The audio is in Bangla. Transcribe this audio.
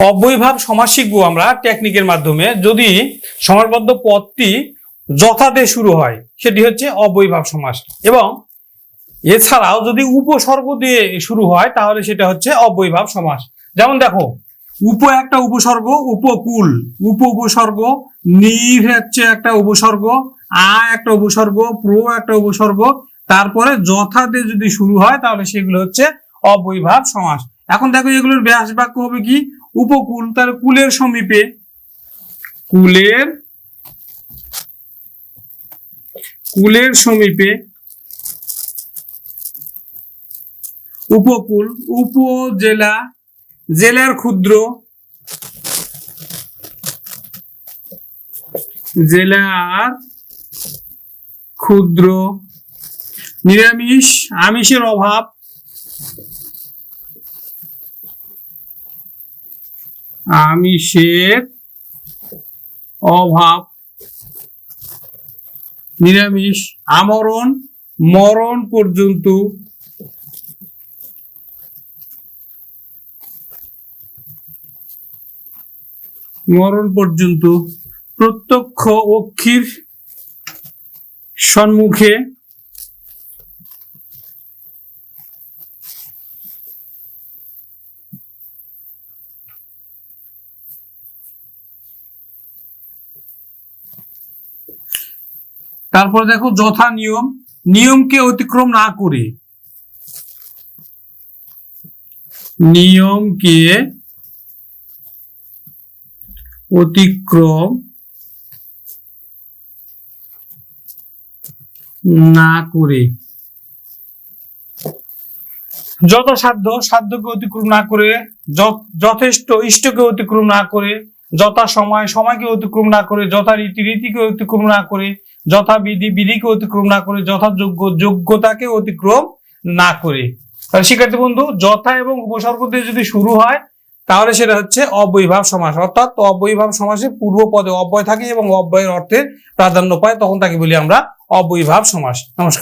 অব্যয়ভাব সমাজ শিখব আমরা টেকনিকের মাধ্যমে যদি সমাসবদ্ধ পদটি যথাতে শুরু হয়, সেটি হচ্ছে অব্যয়ভাব সমাস। এবং এছাড়াও যদি উপসর্গ দিয়ে শুরু হয়, তাহলে সেটা হচ্ছে অব্যয়ভাব সমাস। যেমন দেখো, উপ একটা উপসর্গ, উপকূল। উপ উপসর্গ, নির হচ্ছে একটা উপসর্গ, আ একটা উপসর্গ, প্র একটা উপসর্গ। তারপরে যথাতে যদি শুরু হয়, তাহলে সেগুলো হচ্ছে অবৈভাব সমাস। এখন দেখো এগুলোর ব্যাস বাক্য হবে কি? উপকূল তার কুলের সমীপে। কুলের কুলের সমীপে উপকূল, উপজেলা, জেলার ক্ষুদ্র জেলার ক্ষুদ্র নিরামিষ, আমিষের অভাব আমিষের অভাব নিরামিষ আমরণ মরণ পর্যন্ত মরণ পর্যন্ত প্রত্যক্ষ অক্ষির সম্মুখে তারপর দেখো যথা নিয়ম। নিয়মকে অতিক্রম না করে নিয়মকে অতিক্রম না করে। যথাসাধ্য, সাধ্যকে অতিক্রম না করে যথেষ্ট, ইষ্টকে অতিক্রম না করে যথা সময়, সময়কে অতিক্রম না করে, যথা রীতি, রীতিকে অতিক্রম না করে, যথা বিধি, বিধিকে অতিক্রম না করে যথাযোগ্য যোগ্যতাকে অতিক্রম না করে। তাহলে শিক্ষার্থী বন্ধু, যথা এবং উপসর্গ দিয়ে যদি শুরু হয়, তাহলে সেটা হচ্ছে অব্যয়ভাব সমাস। অর্থাৎ অব্যয়ভাব সমাসে পূর্ব পদে অব্যয় থাকে এবং অব্যয়ের অর্থে প্রাধান্য পায়, তখন তাকে বলি আমরা অব্যয়ভাব সমাস। নমস্কার।